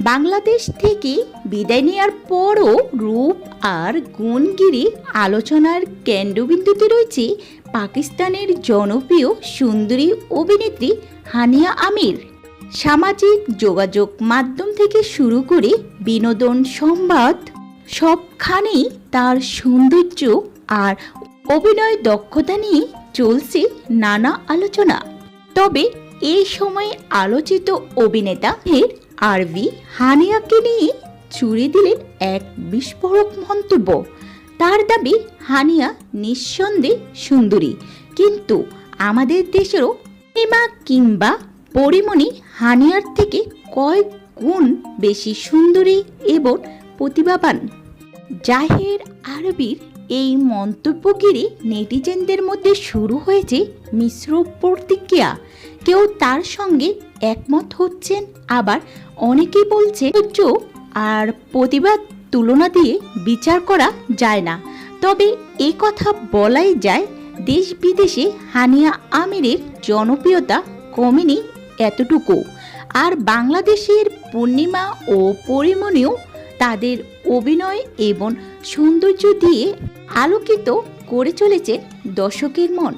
বাংলাদেশ থেকে বিদায় নেওয়ার পরও রূপ আর গুণগিরি আলোচনার কেন্দ্রবিন্দুতে রয়েছে পাকিস্তানের জনপ্রিয় সুন্দরী অভিনেত্রী হানিয়া আমির। সামাজিক যোগাযোগ মাধ্যম থেকে শুরু করে বিনোদন সংবাদ, সবখানেই তার সৌন্দর্য আর অভিনয় দক্ষতা নিয়ে চলছে নানা আলোচনা। তবে এই সময়ে আলোচিত অভিনেতা আরভি হানিয়াকে নিয়ে চুড়ে দিলেন এক বিস্ফোরক মন্তব্য। তার দাবি, হানিয়া নিঃসন্দেহে সুন্দরী। কিন্তু আমাদের দেশেরও এমা কিংবা পরিমণি হানিয়ার থেকে কয়েক গুণ বেশি সুন্দরী এবং প্রতিভাবান। জাহের আরবির এই মন্তব্য ঘিরে নেটিজেনদের মধ্যে শুরু হয়েছে মিশ্র প্রতিক্রিয়া। কেউ তার সঙ্গে একমত হচ্ছেন। আবার অনেকেই বলছে উচ্চ আর প্রতিবাদ তুলনা দিয়ে বিচার করা যায় না। তবে এ কথা বলাই যায়, দেশ বিদেশে হানিয়া আমিরের জনপ্রিয়তা কমেনি এতটুকু। আর বাংলাদেশের পূর্ণিমা ও পরিমণিও তাদের অভিনয় এবং সৌন্দর্য দিয়ে আলোকিত করে চলেছে দর্শকের মন।